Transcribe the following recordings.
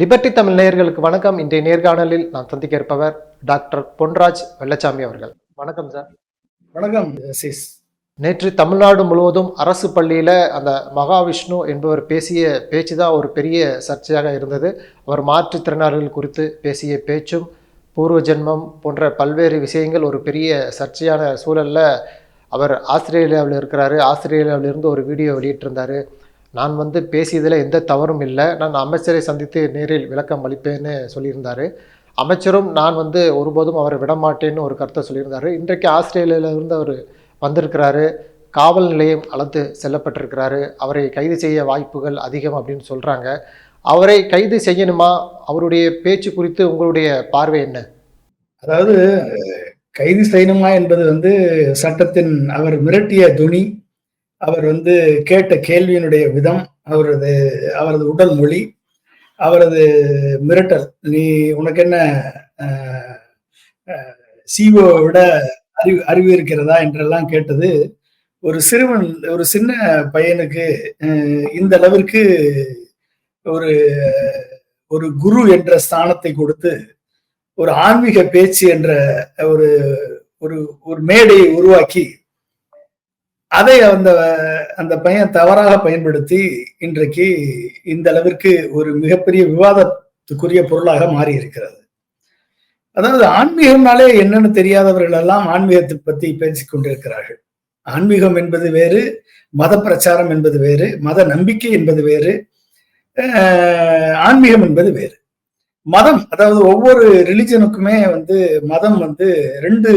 Liberty Tamil நேயர்களுக்கு வணக்கம். இன்றைய நேர்காணலில் நான் சந்திக்க இருப்பவர் டாக்டர் பொன்ராஜ் வெள்ளச்சாமி அவர்கள். வணக்கம் சார். வணக்கம். சிஸ் நேற்று தமிழ்நாடு முழுவதும் அரசு பள்ளியில் அந்த மகாவிஷ்ணு என்பவர் பேசிய பேச்சு தான் ஒரு பெரிய சர்ச்சையாக இருந்தது. அவர் மாற்றுத்திறனாளிகள் குறித்து பேசிய பேச்சும் பூர்வ ஜென்மம் போன்ற பல்வேறு விஷயங்கள் ஒரு பெரிய சர்ச்சையான சூழலில் அவர் ஆஸ்திரேலியாவில் இருக்கிறாரு. ஆஸ்திரேலியாவில் இருந்து ஒரு வீடியோ வெளியிட்டிருந்தார். நான் வந்து பேசியதில் எந்த தவறும் இல்லை. நான் அமைச்சரை சந்தித்து நேரில் விளக்கம் அளிப்பேன்னு சொல்லியிருந்தார். அமைச்சரும் நான் வந்து ஒருபோதும் அவரை விடமாட்டேன்னு ஒரு கருத்தை சொல்லியிருந்தார். இன்றைக்கு ஆஸ்திரேலியாவிலிருந்து அவர் வந்திருக்கிறாரு. காவல் நிலையம் அழைத்து செல்லப்பட்டிருக்கிறாரு. அவரை கைது செய்ய வாய்ப்புகள் அதிகம் அப்படின்னு சொல்கிறாங்க அவரை கைது செய்யணுமா? அவருடைய பேச்சு குறித்து உங்களுடைய பார்வை என்ன? அதாவது கைது செய்யணுமா என்பது வந்து சட்டத்தின் அவர் மிரட்டிய துணி அவர் வந்து கேட்ட கேள்வியினுடைய விதம் அவரது அவரது உடல் மொழி அவரது மிரட்டல். நீ உனக்கு என்ன சிஓ விட அறிவு அறிவு இருக்கிறதா என்றெல்லாம் கேட்டது ஒரு சிறுவன் ஒரு சின்ன பையனுக்கு இந்த அளவிற்கு ஒரு ஒரு குரு என்ற ஸ்தானத்தை கொடுத்து ஒரு ஆன்மீக பேச்சு என்ற ஒரு ஒரு ஒரு மேடையை உருவாக்கி அதை அந்த அந்த பையன் தவறாக பயன்படுத்தி இன்றைக்கு இந்த அளவிற்கு ஒரு மிகப்பெரிய விவாதத்துக்குரிய பொருளாக மாறி இருக்கிறது அதாவது ஆன்மீகம்னாலே என்னன்னு தெரியாதவர்கள் எல்லாம் ஆன்மீகத்தை பத்தி பேசிக் கொண்டிருக்கிறார்கள் ஆன்மீகம் என்பது வேறு மத பிரச்சாரம் என்பது வேறு மத நம்பிக்கை என்பது வேறு ஆன்மீகம் என்பது வேறு. மதம் அதாவது ஒவ்வொரு ரிலிஜனுக்குமே வந்து மதம் வந்து ரெண்டு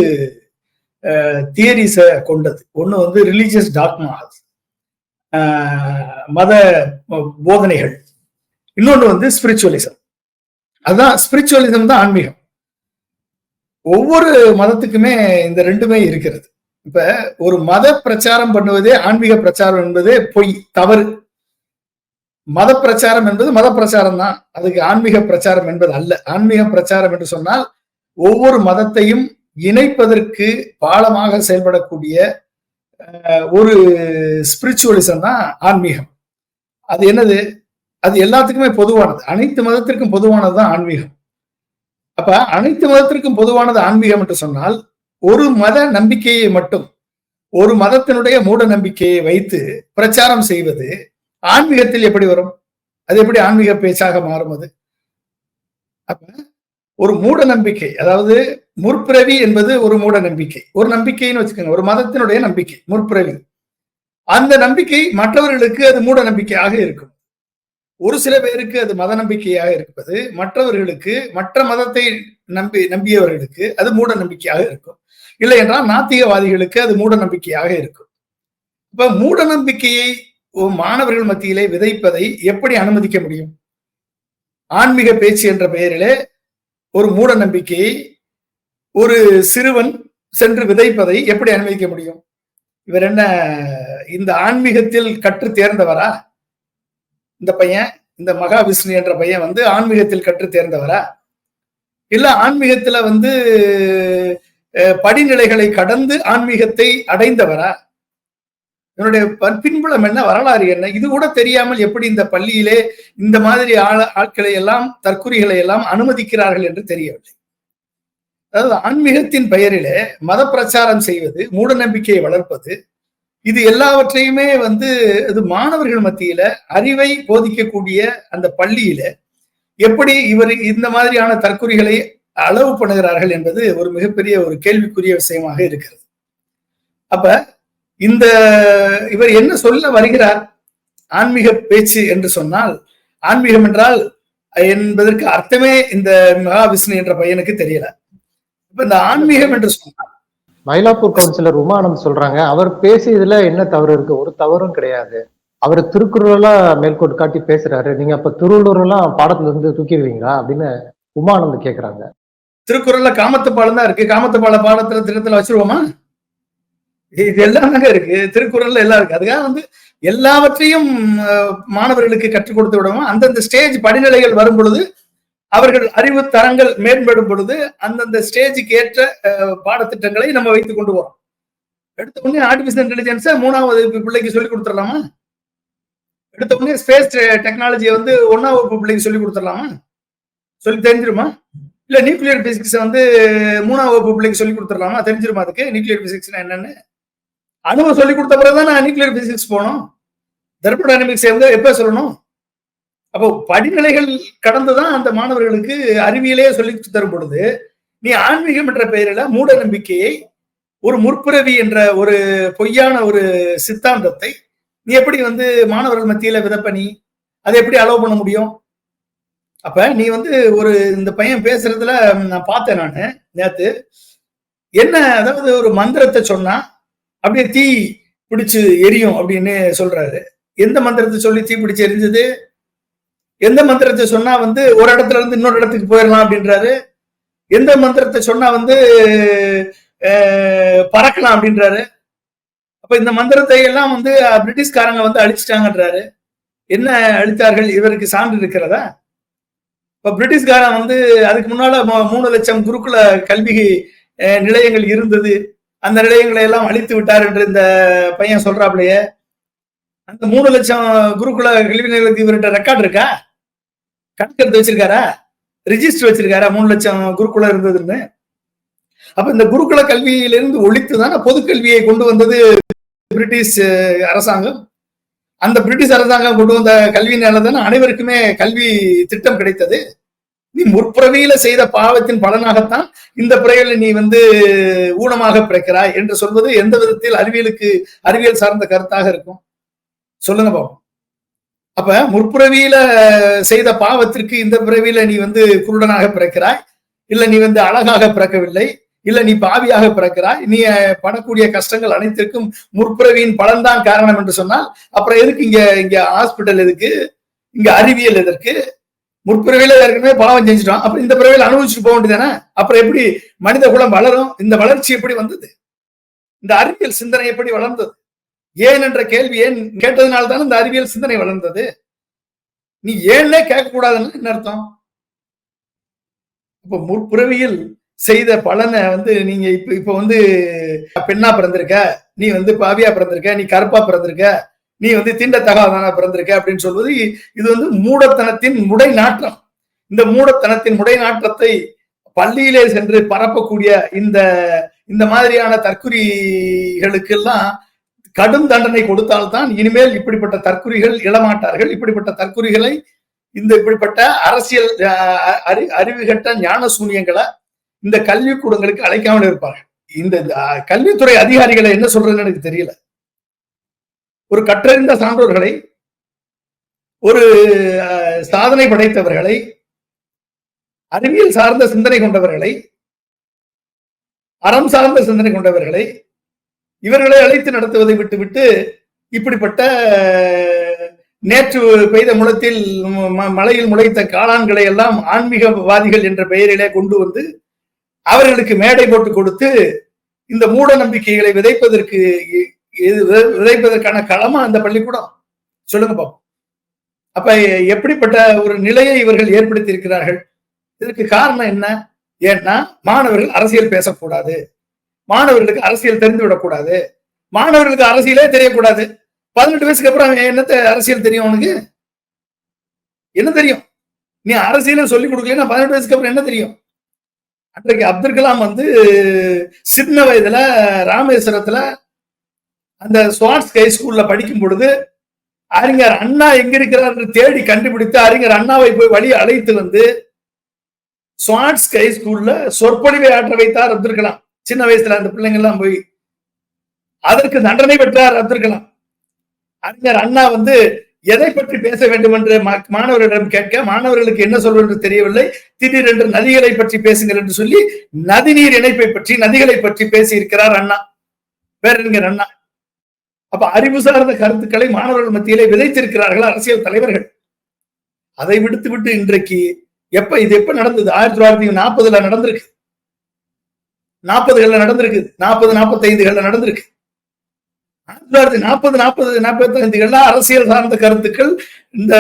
தியரிஸை கொண்டது. ஒன்று வந்து ரிலீஜியஸ் டாக்மாஸ் மத போதனைகள். இன்னொன்று வந்து ஸ்பிரிச்சுவலிசம் அதுதான் ஸ்பிரிச்சுவலிசம் தான் ஆன்மீகம். ஒவ்வொரு மதத்துக்குமே இந்த ரெண்டுமே இருக்கிறது. இப்ப ஒரு மத பிரச்சாரம் பண்ணுவதே ஆன்மீக பிரச்சாரம் என்பதே பொய் தவறு. மத பிரச்சாரம் என்பது மத பிரச்சாரம் தான். அதுக்கு ஆன்மீக பிரச்சாரம் என்பது அல்ல. ஆன்மீக பிரச்சாரம் என்று சொன்னால் ஒவ்வொரு மதத்தையும் இணைப்பதற்கு பாலமாக செயல்படக்கூடிய ஒரு ஸ்பிரிச்சுவலிசம் தான் ஆன்மீகம். அது என்னது? அது எல்லாத்துக்குமே பொதுவானது. அனைத்து மதத்திற்கும் பொதுவானது தான் ஆன்மீகம். அப்ப அனைத்து மதத்திற்கும் பொதுவானது ஆன்மீகம் என்று சொன்னால் ஒரு மத நம்பிக்கையை மட்டும் ஒரு மதத்தினுடைய மூட நம்பிக்கையை வைத்து பிரச்சாரம் செய்வது ஆன்மீகத்தில் எப்படி வரும்? அது எப்படி ஆன்மீக பேச்சாக மாறும் அது? அப்ப ஒரு மூட நம்பிக்கை அதாவது முற்பிறவி என்பது ஒரு மூட நம்பிக்கை ஒரு நம்பிக்கைன்னு வச்சுக்கோங்க. ஒரு மதத்தினுடைய நம்பிக்கை முற்பிறவி. அந்த நம்பிக்கை மற்றவர்களுக்கு அது மூட நம்பிக்கையாக இருக்கும். ஒரு சில பேருக்கு அது மத நம்பிக்கையாக இருப்பது மற்றவர்களுக்கு மற்ற மதத்தை நம்பி நம்பியவர்களுக்கு அது மூட நம்பிக்கையாக இருக்கும். இல்லை என்றால் நாத்திகவாதிகளுக்கு அது மூட நம்பிக்கையாக இருக்கும். இப்ப மூட நம்பிக்கையை மாணவர்கள் மத்தியிலே விதைப்பதை எப்படி அனுமதிக்க முடியும்? ஆன்மீக பேச்சு என்ற பெயரிலே ஒரு மூட நம்பிக்கையை ஒரு சிறுவன் சென்று விதைப்பதை எப்படி அனுமதிக்க முடியும்? இவர் என்ன இந்த ஆன்மீகத்தில் கற்று தேர்ந்தவரா? இந்த பையன் இந்த மகாவிஷ்ணு என்ற பையன் வந்து ஆன்மீகத்தில் கற்று தேர்ந்தவரா? இல்ல ஆன்மீகத்துல வந்து படிநிலைகளை கடந்து ஆன்மீகத்தை அடைந்தவரா? இவனுடைய பின்புலம் என்ன வரலாறு என்ன? இது கூட தெரியாமல் எப்படி இந்த பள்ளியிலே இந்த மாதிரி ஆள ஆட்களை எல்லாம் தற்குறிகளை எல்லாம் அனுமதிக்கிறார்கள் என்று தெரியவில்லை. அதாவது ஆன்மீகத்தின் பெயரிலே மத பிரச்சாரம் செய்வது மூட நம்பிக்கையை வளர்ப்பது இது எல்லாவற்றையுமே வந்து இது மாணவர்கள் மத்தியில அறிவை போதிக்கக்கூடிய அந்த பள்ளியில எப்படி இவர் இந்த மாதிரியான தற்குறிகளை அளவு பண்ணுகிறார்கள் என்பது ஒரு மிகப்பெரிய ஒரு கேள்விக்குரிய விஷயமாக இருக்கிறது. அப்ப இந்த இவர் என்ன சொல்ல வருகிறார்? ஆன்மீக பேச்சு என்று சொன்னால் ஆன்மீகம் என்றால் என்பதற்கு அர்த்தமே இந்த மகாவிஷ்ணு என்ற பையனுக்கு தெரியல. இப்ப இந்த ஆன்மீகம் என்று சொன்னால் மயிலாப்பூர் கவுன்சிலர் உமானந்த் சொல்றாங்க அவர் பேசியதுல என்ன தவறு இருக்கு? ஒரு தவறும் கிடையாது. அவர் திருக்குறளெல்லாம் மேற்கோட்டு காட்டி பேசுறாரு. நீங்க அப்ப திருவள்ளுவர் எல்லாம் பாடத்துல இருந்து தூக்கிடுவீங்களா? அப்படின்னு உமானந்த் கேக்குறாங்க. திருக்குறள்ல காமத்துப்பாலம் தான் இருக்கு. காமத்துப்பால பாடத்துல திருத்தல வச்சிருவோமா? இது எல்லாம் தாங்க இருக்கு. திருக்குறள்ல எல்லாம் இருக்கு. அதுக்காக வந்து எல்லாவற்றையும் மாணவர்களுக்கு கற்றுக் கொடுத்து விடவும் அந்தந்த ஸ்டேஜ் படிநிலைகள் வரும் பொழுது அவர்கள் அறிவு தரங்கள் மேம்படும் பொழுது அந்தந்த ஸ்டேஜுக்கு ஏற்ற பாடத்திட்டங்களை நம்ம வைத்துக் கொண்டு வரோம். எடுத்த உடனே ஆர்டிபிஷியல் இன்டெலிஜென்ஸை மூணாவது பிள்ளைக்கு சொல்லி கொடுத்துடலாமா? எடுத்த உடனே ஸ்பேஸ் டெக்னாலஜியை வந்து ஒன்னாம் வகுப்பு பிள்ளைக்கு சொல்லி கொடுத்துடலாமா? சொல்லி தெரிஞ்சிருமா? இல்ல நியூக்ளியர் பிசிக்ஸ் வந்து மூணாம் வகுப்பு பிள்ளைக்கு சொல்லி கொடுத்துடலாமா? தெரிஞ்சிருமா அதுக்கு? நியூக்ளியர் பிசிக்ஸ்னா என்னன்னு? அணுவை சொல்லி கொடுத்த பிறகு தான் நான் நியூக்ளியர் பிசிக்ஸ் போனோம். தெர்மோடைனமிக்ஸ் எங்க எப்ப சொல்லணும்? அப்போ படிநிலைகள் கடந்துதான் அந்த மாணவர்களுக்கு அறிவியலே சொல்லி தரும் பொழுது நீ ஆன்மீகம் என்ற பெயரில மூட நம்பிக்கையை ஒரு முற்பிறவி என்ற ஒரு பொய்யான ஒரு சித்தாந்தத்தை நீ எப்படி வந்து மாணவர்கள் மத்தியில விதப்பணி அதை எப்படி அலோவ் பண்ண முடியும்? அப்ப நீ வந்து ஒரு இந்த பையன் பேசுறதுல நான் பார்த்தேன் நான் நேத்து. என்ன அதாவது ஒரு மந்திரத்தை சொன்னா அப்படியே தீ பிடிச்சு எரியும் அப்படின்னு சொல்றாரு. எந்த மந்திரத்தை சொல்லி தீ பிடிச்சு எரிஞ்சது? எந்த மந்திரத்தை சொன்னா வந்து ஒரு இடத்துல இருந்து இன்னொரு இடத்துக்கு போயிடலாம் அப்படின்றாரு. எந்த மந்திரத்தை சொன்னா வந்து பறக்கலாம் அப்படின்றாரு. அப்ப இந்த மந்திரத்தை எல்லாம் வந்து பிரிட்டிஷ்காரங்க வந்து அழிச்சிட்டாங்கன்றாரு. என்ன அழித்தார்கள்? இவருக்கு சான்று இருக்கிறதா? இப்ப பிரிட்டிஷ்காரன் வந்து அதுக்கு முன்னால மூ- மூணு லட்சம் குருகுல கல்வி நிலையங்கள் இருந்தது. அந்த நிலையங்களை எல்லாம் அழித்து விட்டார் என்று இந்த பையன் சொல்றாப்லையே. அந்த மூணு லட்சம் குருகுல கல்வி நிலையத்துக்கு இவர்கிட்ட ரெக்கார்ட் இருக்கா? கணக்கெடுத்து வச்சிருக்காரா? ரிஜிஸ்டர் வச்சிருக்காரா? மூணு லட்சம் குருகுலம் இருந்ததுன்னு. அப்ப இந்த குருகுல கல்வியிலிருந்து ஒழித்து தான் பொது கல்வியை கொண்டு வந்தது பிரிட்டிஷ் அரசாங்கம்? அந்த பிரிட்டிஷ் அரசாங்கம் கொண்டு வந்த கல்வியினால தானே அனைவருக்குமே கல்வி திட்டம் கிடைத்தது. நீ முற்பிறவியில செய்த பாவத்தின் பலனாகத்தான் இந்த பிறவியில நீ வந்து ஊனமாக பிறக்கிறாய் என்று சொல்வது எந்த விதத்தில் அறிவியலுக்கு அறிவியல் சார்ந்த கருத்தாக இருக்கும்? சொல்லுங்க பாப்போம் அப்ப முற்பிறவியில செய்த பாவத்திற்கு இந்த பிறவியில நீ வந்து குருடனாக பிறக்கிறாய்? இல்ல நீ வந்து அழகாக பிறக்கவில்லை? இல்ல நீ பாவியாக பிறக்கிறாய்? நீ படக்கூடிய கஷ்டங்கள் அனைத்திற்கும் முற்பிறவியின் பலன்தான் காரணம் என்று சொன்னால் அப்புறம் எதுக்கு இங்க இங்க ஹாஸ்பிட்டல் எதுக்கு? இங்க அறிவியல் எதற்கு? முற்பிறவியில ஏற்கனவே பாவம் செஞ்சுட்டோம் அப்புறம் இந்த பிறவையில் அனுபவிச்சுட்டு போக வேண்டியதானே அப்புறம் எப்படி மனித குலம் வளரும்? இந்த வளர்ச்சி எப்படி வந்தது? இந்த அறிவியல் சிந்தனை எப்படி வளர்ந்தது? ஏன் என்ற கேள்வி ஏன் கேட்டதுனால தானே இந்த அறிவியல் சிந்தனை வளர்ந்தது? நீ ஏன்னே கேட்க கூடாதுன்னு என்ன அர்த்தம்? இப்ப முற்பிறவியில் செய்த பலனை வந்து நீங்க இப்ப இப்ப வந்து பெண்ணா பிறந்திருக்க நீ வந்து பாவியா பிறந்திருக்க நீ கருப்பா பிறந்திருக்க நீ வந்து தீண்டத்தகாதானா பிறந்திருக்க அப்படின்னு சொல்வது இது வந்து மூடத்தனத்தின் முடை நாற்றம் இந்த மூடத்தனத்தின் முடை நாற்றத்தை பள்ளியிலே சென்று பரப்பக்கூடிய இந்த இந்த மாதிரியான தற்குறிகளுக்கெல்லாம் கடும் தண்டனை கொடுத்தால்தான் இனிமேல் இப்படிப்பட்ட தற்குறிகள் இழமாட்டார்கள் இப்படிப்பட்ட தற்குறிகளை இந்த இப்படிப்பட்ட அரசியல் அறி அறிவுகட்ட ஞான சூனியங்களை இந்த கல்விக்கூடங்களுக்கு அழைக்காமல் இருப்பார்கள் இந்த கல்வித்துறை அதிகாரிகளை என்ன சொல்றதுன்னு எனக்கு தெரியல. ஒரு கற்றறிந்த சான்றோர்களை ஒரு சாதனை படைத்தவர்களை அறிவியல் சார்ந்த சிந்தனை கொண்டவர்களை அறம் சார்ந்த சிந்தனை கொண்டவர்களை இவர்களை அழைத்து நடத்துவதை விட்டுவிட்டு இப்படிப்பட்ட நேற்று பெய்த முளத்தில் ம- மலையில் முளைத்த காளான்களை எல்லாம் ஆன்மீகவாதிகள் என்ற பெயரிலே கொண்டு வந்து அவர்களுக்கு மேடை போட்டு கொடுத்து இந்த மூட நம்பிக்கைகளை விதைப்பதற்கு இது விதை- விதைப்பதற்கான களமா அந்த பள்ளிக்கூடம்? சொல்லுங்க பாப்போம். அப்ப எப்படிப்பட்ட ஒரு நிலையை இவர்கள் ஏற்படுத்தி இருக்கிறார்கள் இதற்கு காரணம் என்ன? ஏன்னா மாணவர்கள் அரசியல் பேசக்கூடாது. மாணவர்களுக்கு அரசியல் தெரிந்து விடக்கூடாது மாணவர்களுக்கு அரசியலே தெரியக்கூடாது. பதினெட்டு வயசுக்கு அப்புறம் என்னத்த அரசியல் தெரியும் உனக்கு? என்ன தெரியும்? நீ அரசியல சொல்லி கொடுக்கலன்னா பதினெட்டு வயசுக்கு அப்புறம் என்ன தெரியும்? அன்றைக்கு அப்துல் கலாம் வந்து சின்ன வயதுல ராமேஸ்வரத்துல அந்த ஸ்வான்ஸ் ஹை ஸ்கூல்ல படிக்கும் பொழுது அறிஞர் அண்ணா எங்க இருக்கிறார் என்று தேடி கண்டுபிடித்து அறிஞர் அண்ணாவை போய் வழி அழைத்து வந்து ஸ்வாட்ஸ் ஹை ஸ்கூல்ல சொற்பொழிவை ஆற்ற வைத்தார் அப்துல் கலாம். சின்ன வயசுல அந்த பிள்ளைங்க எல்லாம் போய் அதற்கு தண்டனை பெற்றார் அப்துல் கலாம். அறிஞர் அண்ணா வந்து எதை பற்றி பேச வேண்டும் என்று மா- மாணவர்களிடம் கேட்க மாணவர்களுக்கு என்ன சொல்வது என்று தெரியவில்லை. திடீரென்று நதிகளை பற்றி பேசுங்கள் என்று சொல்லி நதிநீர் இணைப்பை பற்றி நதிகளை பற்றி பேசி இருக்கிறார் அண்ணா. பேரறிஞர் அண்ணா. அப்ப அறிவு சார்ந்த கருத்துக்களை மாணவர்கள் மத்தியிலே விதைத்திருக்கிறார்கள் அரசியல் தலைவர்கள். அதை விடுத்து விட்டு இன்றைக்கு எப்ப இது எப்ப நடந்தது? ஆயிரத்தி தொள்ளாயிரத்தி நாற்பதுல நடந்திருக்கு. நாற்பதுகள்ல நடந்திருக்கு. நாற்பது நாற்பத்தைந்துகள்ல நடந்திருக்கு. ஆயிரத்தி தொள்ளாயிரத்தி நாற்பது நாற்பது நாற்பத்தி ஐந்துகள்ல அரசியல் சார்ந்த கருத்துக்கள் இந்த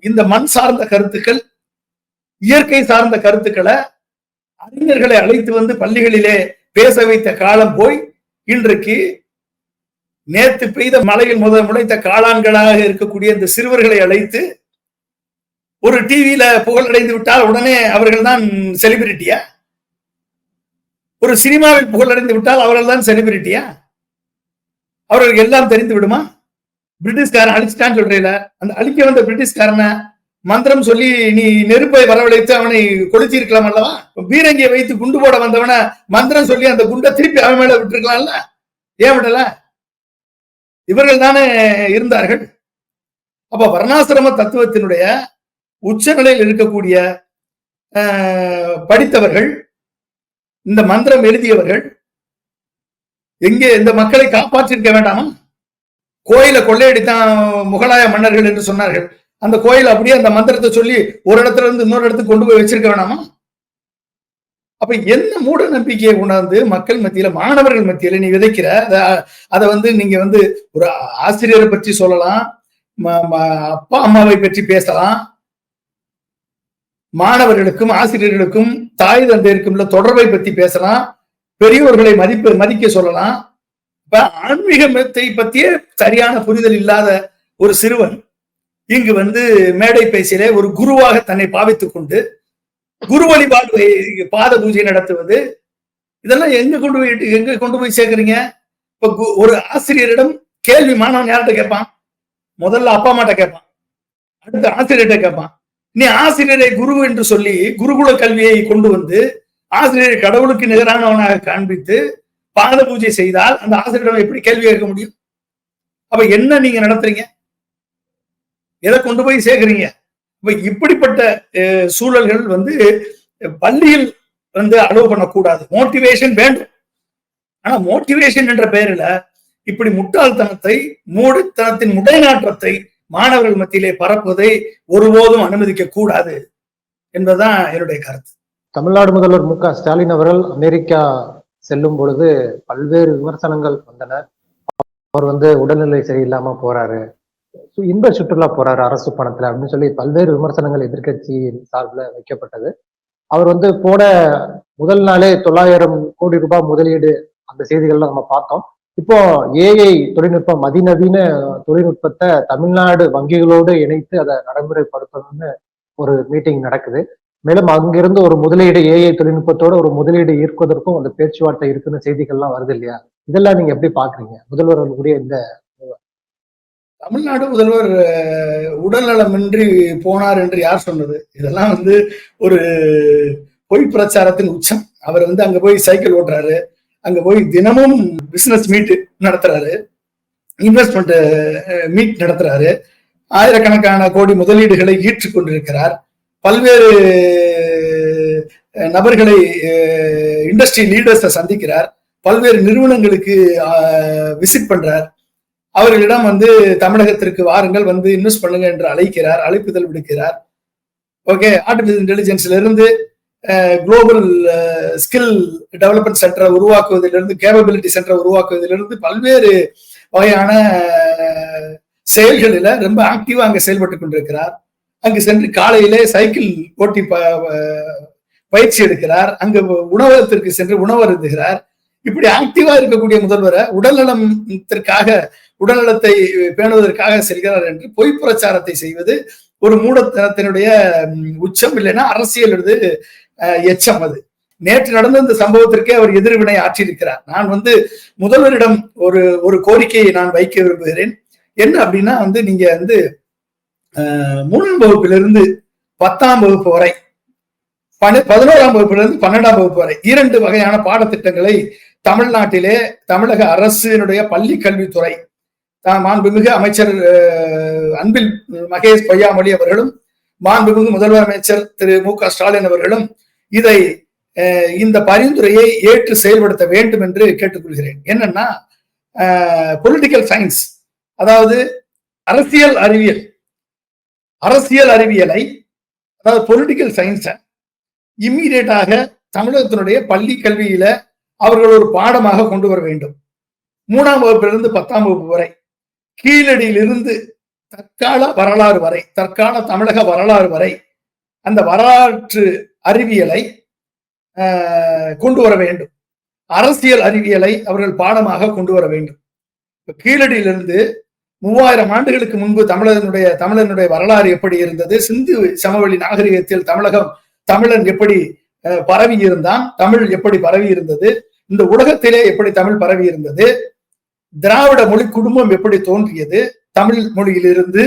இந்த மண் சார்ந்த கருத்துக்கள் இயற்கை சார்ந்த கருத்துக்களை அறிஞர்களை அழைத்து வந்து பள்ளிகளிலே பேச வைத்த காலம் போய் இன்றைக்கு நேத்து பெய்த மழையில் முதல் முளைத்த காளான்களாக இருக்கக்கூடிய இந்த சிறுவர்களை அழைத்து ஒரு டிவியில புகழடைந்து விட்டால் உடனே அவர்கள் தான் செலிபிரிட்டியா ஒரு சினிமாவில் புகழடைந்து விட்டால் அவர்கள் தான் செலிபிரிட்டியா அவர்களுக்கு எல்லாம் தெரிந்து விடுமா? பிரிட்டிஷ்காரன் அழிச்சிட்டான்னு சொல்றீல. அந்த அழிக்க வந்த பிரிட்டிஷ்காரனை மந்திரம் சொல்லி நீ நெருப்பை வரவழைத்து அவனை கொளுத்தி இருக்கலாம் அல்லவா? பீரங்கியை வைத்து குண்டு போட வந்தவன மந்திரம் சொல்லி அந்த குண்டை திருப்பி அவன் மேல விட்டுருக்கலாம்ல. ஏன் விடல? இவர்கள் தானே இருந்தார்கள்? அப்ப வர்ணாசிரம தத்துவத்தினுடைய உச்சநிலையில் இருக்கக்கூடிய ஆஹ், படித்தவர்கள் இந்த மந்திரம் எழுதியவர்கள் எங்கே இந்த மக்களை காப்பாற்றிருக்க வேண்டாமா? கோயிலை கொள்ளையடித்தான் முகலாய மன்னர்கள் என்று சொன்னார்கள். அந்த கோயில் அப்படியே அந்த மந்திரத்தை சொல்லி ஒரு இடத்துல இருந்து இன்னொரு இடத்துக்கு கொண்டு போய் வச்சிருக்க வேணாமா? அப்ப என்ன மூட நம்பிக்கையை உணர்ந்து மக்கள் மத்தியில மாணவர்கள் மத்தியில நீ விதைக்கிற? அத- அதை வந்து நீங்க வந்து ஒரு ஆசிரியரை பற்றி சொல்லலாம் அப்பா அம்மாவை பற்றி பேசலாம். மாணவர்களுக்கும் ஆசிரியர்களுக்கும் தாய் தந்தையருக்கும் உள்ள தொடர்பை பத்தி பேசலாம். பெரியோர்களை மதிப்பு மதிக்க சொல்லலாம். இப்ப ஆன்மீகத்தை பத்தியே சரியான புரிதல் இல்லாத ஒரு சிறுவன் இங்கு வந்து மேடை பேசியிலே ஒரு குருவாக தன்னை பாவித்துக் கொண்டு குரு வழிபாடு பாத பூஜை நடத்துவது. இதெல்லாம் எங்க கொண்டு போய் எங்க கொண்டு போய் சேர்க்கறீங்க? இப்ப கு- ஒரு ஆசிரியரிடம் கேள்வி மாணவன் யார்கிட்ட கேட்பான்? முதல்ல அப்பா அம்மாட்ட கேட்பான். அடுத்து ஆசிரியர்கிட்ட கேட்பான். நீ ஆசிரியரை குரு என்று சொல்லி குருகுல கல்வியை கொண்டு வந்து ஆசிரியரை கடவுளுக்கு நிகரானவனாக காண்பித்து பாத பூஜை செய்தால் அந்த ஆசிரியரிடம் எப்படி கேள்வி கேட்க முடியும்? அப்ப என்ன நீங்க நடத்துறீங்க? எதை கொண்டு போய் சேர்க்குறீங்க? இப்ப இப்படிப்பட்ட சூழல்கள் வந்து பள்ளியில் வந்து அலோவ் பண்ணக்கூடாது. மோட்டிவேஷன் வேண்டும். ஆனா மோட்டிவேஷன் என்ற பெயரில இப்படி முட்டாள்தனத்தை மூடுத்தனத்தின் உடைநாற்றத்தை மாணவர்கள் மத்தியிலே பரப்புவதை ஒருபோதும் அனுமதிக்க கூடாது என்பதுதான் என்னுடைய கருத்து. தமிழ்நாடு முதல்வர் மு க ஸ்டாலின் அவர்கள் அமெரிக்கா செல்லும் பொழுது பல்வேறு விமர்சனங்கள் வந்தன. அவர் வந்து உடல்நிலை சரியில்லாம போறாரு. இன்ப சுற்றுலா போறாரு அரசு பணத்துல அப்படின்னு சொல்லி பல்வேறு விமர்சனங்கள் எதிர்க்கட்சியின் சார்பில் வைக்கப்பட்டது. அவர் வந்து போன முதல் நாளே தொள்ளாயிரம் கோடி ரூபாய் முதலீடு அந்த செய்திகள்லாம் நம்ம பார்த்தோம். இப்போ ஏஐ தொழில்நுட்பம் அதிநவீன தொழில்நுட்பத்தை தமிழ்நாடு வங்கிகளோடு இணைத்து அதை நடைமுறைப்படுத்தணும்னு ஒரு மீட்டிங் நடக்குது. மேலும் அங்கிருந்து ஒரு முதலீடு ஏஐ தொழில்நுட்பத்தோட ஒரு முதலீடு ஈர்ப்பதற்கும் அந்த பேச்சுவார்த்தை இருக்குன்னு செய்திகள்லாம் வருது இல்லையா? இதெல்லாம் நீங்க எப்படி பாக்குறீங்க? முதல்வர் அவர்களுடைய இந்த தமிழ்நாடு முதல்வர் உடல்நலமின்றி போனார் என்று யார் சொன்னது? இதெல்லாம் வந்து ஒரு பொய் பிரச்சாரத்தின் உச்சம். அவர் வந்து அங்க போய் சைக்கிள் ஓட்டுறாரு. அங்க போய் தினமும் பிசினஸ் மீட் நடத்துறாரு. இன்வெஸ்ட்மெண்ட் மீட் நடத்துறாரு. ஆயிரக்கணக்கான கோடி முதலீடுகளை ஈற்று கொண்டிருக்கிறார். பல்வேறு நபர்களை இண்டஸ்ட்ரி லீடர்ஸை சந்திக்கிறார். பல்வேறு நிறுவனங்களுக்கு விசிட் பண்றார். அவர்களிடம் வந்து தமிழகத்திற்கு வாருங்கள் வந்து இன்வெஸ்ட் பண்ணுங்க என்று அழைக்கிறார் அழைப்புதல் விடுக்கிறார். ஓகே ஆர்டிபிஷியல் இன்டெலிஜென்ஸ்ல இருந்து குளோபல் ஸ்கில் டெவலப்மெண்ட் சென்டரை உருவாக்குவதிலிருந்து கேபபிலிட்டி சென்டரை உருவாக்குவதிலிருந்து பல்வேறு வகையான செயல்களில் ரொம்ப ஆக்டிவா அங்கே செயல்பட்டு கொண்டிருக்கிறார். அங்கு சென்று காலையிலே சைக்கிள் ஓட்டி ப- பயிற்சி எடுக்கிறார். அங்கு உணவகத்திற்கு சென்று உணவருந்துகிறார் இப்படி ஆக்டிவா இருக்கக்கூடிய முதல்வரை உடல்நலத்திற்காக உடல்நலத்தை பேணுவதற்காக செல்கிறார் என்று பொய் பிரச்சாரத்தை செய்வது ஒரு மூடத்தனத்தினுடைய உச்சம் இல்லைன்னா அரசியல் இது எச்சம் அது. நேற்று நடந்த இந்த சம்பவத்திற்கே அவர் எதிர்வினை ஆற்றியிருக்கிறார். நான் வந்து முதல்வரிடம் ஒரு ஒரு கோரிக்கையை நான் வைக்க விரும்புகிறேன். என்ன அப்படின்னா வந்து நீங்க வந்து மூணாம் வகுப்பிலிருந்து பத்தாம் வகுப்பு வரை பனி- பதினோராம் வகுப்பிலிருந்து பன்னெண்டாம் வகுப்பு வரை இரண்டு வகையான பாடத்திட்டங்களை தமிழ்நாட்டிலே தமிழக அரசினுடைய பள்ளி கல்வித்துறை தா- மாண்புமிகு அமைச்சர் அன்பில் மகேஷ் பொய்யாமொழி அவர்களும் மாண்புமிகு முதல்வர் அமைச்சர் திரு மு க ஸ்டாலின் அவர்களும் இதை இந்த பரிந்துரையை ஏற்று செயல்படுத்த வேண்டும் என்று கேட்டுக்கொள்கிறேன். என்னன்னா பொலிட்டிக்கல் சயின்ஸ் அதாவது அரசியல் அறிவியல் அரசியல் அறிவியலை அதாவது பொலிட்டிக்கல் சயின்ஸை இம்மீடியட்டாக தமிழகத்தினுடைய பள்ளி கல்வியில அவர்கள் ஒரு பாடமாக கொண்டு வர வேண்டும். மூணாம் வகுப்பிலிருந்து பத்தாம் வகுப்பு வரை. கீழடியிலிருந்து தற்கால வரலாறு வரை தற்கால தமிழக வரலாறு வரை அந்த வரலாற்று அறிவியலை ஆஹ், கொண்டு வர வேண்டும். அரசியல் அறிவியலை அவர்கள் பாடமாக கொண்டு வர வேண்டும். கீழடியிலிருந்து மூவாயிரம் ஆண்டுகளுக்கு முன்பு தமிழனுடைய தமிழனுடைய வரலாறு எப்படி இருந்தது? சிந்து சமவெளி நாகரிகத்தில் தமிழகம் தமிழன் எப்படி அஹ், பரவி இருந்தான் தமிழ் எப்படி பரவி இருந்தது இந்த உலகத்திலே எப்படி தமிழ் பரவி இருந்தது திராவிட மொழி குடும்பம் எப்படி தோன்றியது? தமிழ் மொழியிலிருந்து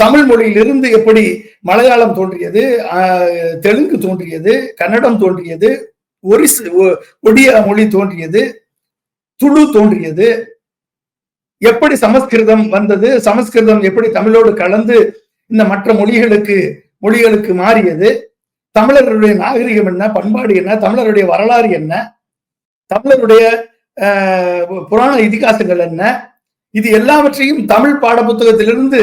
தமிழ் மொழியிலிருந்து எப்படி மலையாளம் தோன்றியது? தெலுங்கு தோன்றியது கன்னடம் தோன்றியது ஒரிசு ஒடியா மொழி தோன்றியது துளு தோன்றியது. எப்படி சமஸ்கிருதம் வந்தது? சமஸ்கிருதம் எப்படி தமிழோடு கலந்து இந்த மற்ற மொழிகளுக்கு மொழிகளுக்கு மாறியது? தமிழர்களுடைய நாகரிகம் என்ன? பண்பாடு என்ன? தமிழருடைய வரலாறு என்ன? தமிழருடைய புராண இதிகாசங்கள் என்ன? இது எல்லாவற்றையும் தமிழ் பாடப்புத்தகத்திலிருந்து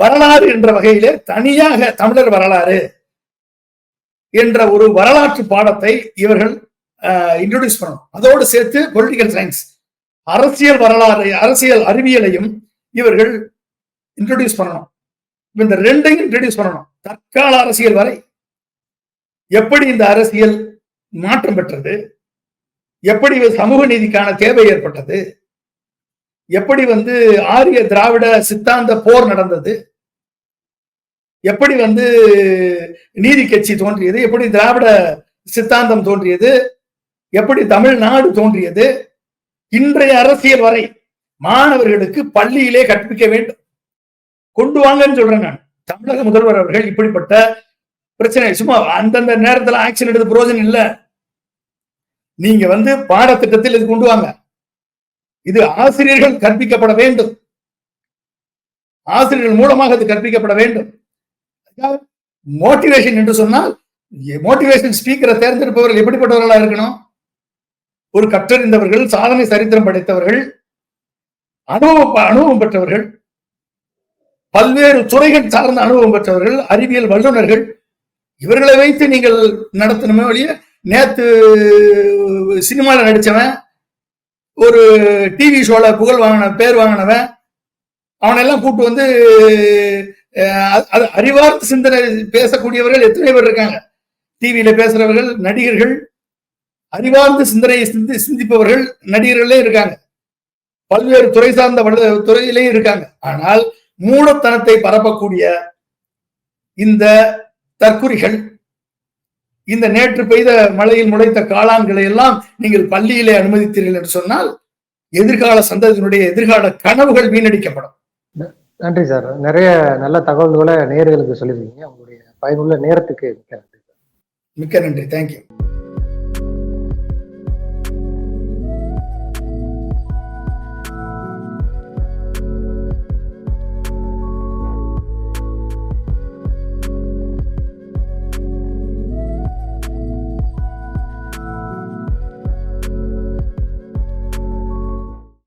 வரலாறு என்ற வகையிலே தனியாக தமிழர் வரலாறு என்ற ஒரு வரலாற்று பாடத்தை இவர்கள் இன்ட்ரோடியூஸ் பண்ணணும். அதோடு சேர்த்து பொலிட்டிக்கல் சயின்ஸ் அரசியல் வரலாறு அரசியல் அறிவியலையும் இவர்கள் இன்ட்ரோடியூஸ் பண்ணணும். இந்த ரெண்டையும் இன்ட்ரடியூஸ் பண்ணணும். தற்கால அரசியல் வரை எப்படி இந்த அரசியல் மாற்றம் பெற்றது? எப்படி சமூக நீதிக்கான தேவை ஏற்பட்டது? எப்படி வந்து ஆரிய திராவிட சித்தாந்த போர் நடந்தது? எப்படி வந்து நீதி கட்சி தோன்றியது? எப்படி திராவிட சித்தாந்தம் தோன்றியது? எப்படி தமிழ்நாடு தோன்றியது? இன்றைய அரசியல் வரை மாணவர்களுக்கு பள்ளியிலே கற்பிக்க வேண்டும். கொண்டு வாங்கன்னு சொல்றேன் நான். தமிழக முதல்வர் அவர்கள் இப்படிப்பட்ட பிரச்சனை சும்மா அந்தந்த நேரத்துல ஆக்ஷன் எடுத்து புரோஜனம் இல்ல. நீங்க வந்து பாடத்திட்டத்தில் இது கொண்டு வாங்க. இது ஆசிரியர்கள் கற்பிக்கப்பட வேண்டும். ஆசிரியர்கள் மூலமாக இது கற்பிக்கப்பட வேண்டும். மோட்டிவேஷன் என்று சொன்னால் மோட்டிவேஷன் ஸ்பீக்கரை தேர்ந்தெடுப்பவர்கள் எப்படிப்பட்டவர்களா இருக்கணும்? ஒரு கற்றறிந்தவர்கள் சாதனை சரித்திரம் படைத்தவர்கள் அனுபவம் அனுபவம் பெற்றவர்கள் பல்வேறு துறைகள் சார்ந்த அனுபவம் பெற்றவர்கள் அறிவியல் வல்லுநர்கள் இவர்களை வைத்து நீங்கள் நடத்தணுமே வழியே நேத்து சினிமாவில் நடித்தவன் ஒரு டிவி ஷோல புகழ் வாங்கின பேர் வாங்கினவன் அவனெல்லாம் கூட்டு வந்து அஹ், அறிவார்ந்த சிந்தனை பேசக்கூடியவர்கள் எத்தனை பேர் இருக்காங்க. டிவியில பேசுறவர்கள் நடிகர்கள் அறிவார்ந்த சிந்தனையை சிந்தி சிந்திப்பவர்கள் நடிகர்களே இருக்காங்க. பல்வேறு துறை சார்ந்த துறையிலேயும் இருக்காங்க. ஆனால் மூடத்தனத்தை பரப்பக்கூடிய இந்த தற்குறிகள் இந்த நேற்று பெய்த மழையில் முளைத்த காளான்களை எல்லாம் நீங்கள் பள்ளியிலே அனுமதித்தீர்கள் என்று சொன்னால் எதிர்கால சந்ததியினுடைய எதிர்கால கனவுகள் வீணடிக்கப்படும். நன்றி சார். நிறைய நல்ல தகவல்களை நேயர்களுக்கு சொல்லியிருக்கீங்க. உங்களுடைய பயனுள்ள நேரத்துக்கு மிக்க நன்றி மிக்க நன்றி. தேங்க்யூ